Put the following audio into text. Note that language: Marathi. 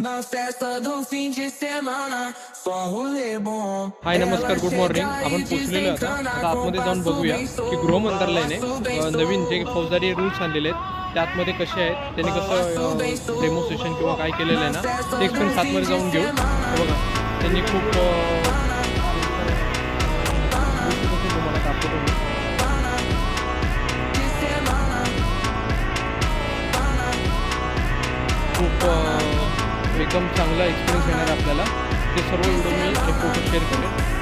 Na festa do fim de semana, só rolê bom. हाय नमस्कार गुड मॉर्निंग आपण पोहोचलेलो आता आता आतमध्ये जाऊन बघूया की गृह मंत्रालयाने अ, नवीन जे फौजदारी रूल्स आणलेले आहेत त्या आतमध्ये कसे आहेत त्यांनी कसं डेमॉन्स्ट्रेशन किंवा काय केलेलं आहे ना ते एक्सपिरियन्स आतमध्ये जाऊन घेऊ. हे बघा त्यांनी खूप अ, गोष्टी कशी तुम्हाला दाखवतो मी. खूप अ, एकदम चांगला एक्सपिरियन्स येणार आपल्याला. ते सर्व व्हिडिओ मी एक फोटो शेअर करेन.